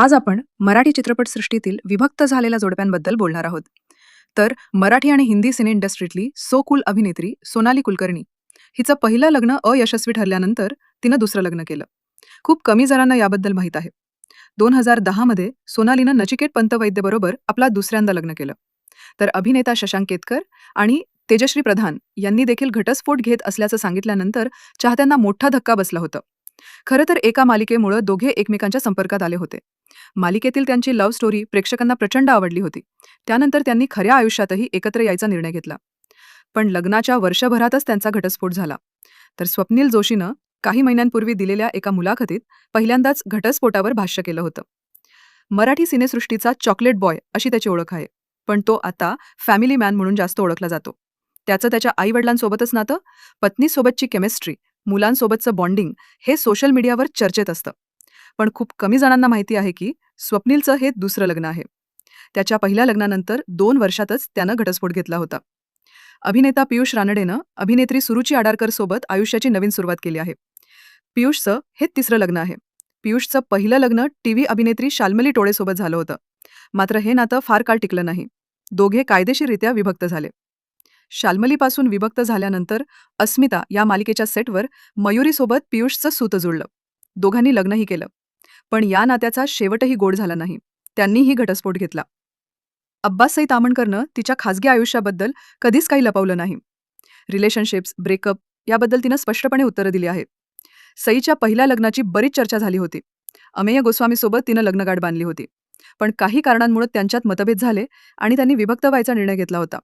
आज आपण मराठी चित्रपटसृष्टीतील विभक्त झालेल्या जोडप्यांबद्दल बोलणार आहोत. तर मराठी आणि हिंदी सिने इंडस्ट्रीतली सो कुल अभिनेत्री सोनाली कुलकर्णी हिचं पहिलं लग्न अयशस्वी ठरल्यानंतर तिनं दुसरं लग्न केलं. खूप कमी जणांना याबद्दल माहीत आहे. दोन हजार दहामध्ये सोनालीनं नचिकेत पंतवैद्यबरोबर आपला दुसऱ्यांदा लग्न केलं. तर अभिनेता शशांक केतकर आणि तेजश्री प्रधान यांनी देखील घटस्फोट घेत असल्याचं सांगितल्यानंतर चाहत्यांना मोठा धक्का बसला होता. खरं तर एका मालिकेमुळं दोघे एकमेकांच्या संपर्कात आले होते. मालिकेतील त्यांची लव्ह स्टोरी प्रेक्षकांना प्रचंड आवडली होती. त्यानंतर त्यांनी खऱ्या आयुष्यातही एकत्र यायचा निर्णय घेतला. पण लग्नाच्या वर्षभरातच त्यांचा घटस्फोट झाला. तर स्वप्नील जोशीनं काही महिन्यांपूर्वी दिलेल्या एका मुलाखतीत पहिल्यांदाच घटस्फोटावर भाष्य केलं होतं. मराठी सिनेसृष्टीचा चॉकलेट बॉय अशी त्याची ओळख आहे. पण तो आता फॅमिली मॅन म्हणून जास्त ओळखला जातो. त्याचं त्याच्या आईवडिलांसोबतच नातं पत्नीसोबतची केमिस्ट्री मुलांसोबतचं बॉन्डिंग हे सोशल मीडियावर चर्चेत असतं. पण खूप कमी जणांना माहिती आहे की स्वप्नीलचं हे दुसरं लग्न आहे. त्याच्या पहिल्या लग्नानंतर दोन वर्षातच त्यानं घटस्फोट घेतला होता. अभिनेता पियुष रानडेनं अभिनेत्री सुरुची आडारकर सोबत आयुष्याची नवीन सुरुवात केली आहे. पियुषचं हे तिसरं लग्न आहे. पियुषचं पहिलं लग्न टीव्ही अभिनेत्री शाल्मली टोळेसोबत झालं होतं. मात्र हे नातं फार काळ टिकलं नाही. दोघे कायदेशीररित्या विभक्त झाले. शाल्मलीपासून विभक्त झाल्यानंतर अस्मिता या मालिकेच्या सेटवर मयुरीसोबत पियुषचं सूत जुळलं. दोघांनी लग्नही केलं. पण या नात्याचा शेवटही गोड झाला नाही. त्यांनीही घटस्फोट घेतला. अब्बासई तामणकरनं तिच्या खासगी आयुष्याबद्दल कधीच काही लपवलं नाही. रिलेशनशिप्स ब्रेकअप याबद्दल तिनं स्पष्टपणे उत्तरं दिली आहेत. सईच्या पहिल्या लग्नाची बरीच चर्चा झाली होती. अमेय गोस्वामीसोबत तिनं लग्नगाठ बांधली होती. पण काही कारणांमुळे त्यांच्यात मतभेद झाले आणि त्यांनी विभक्त व्हायचा निर्णय घेतला होता.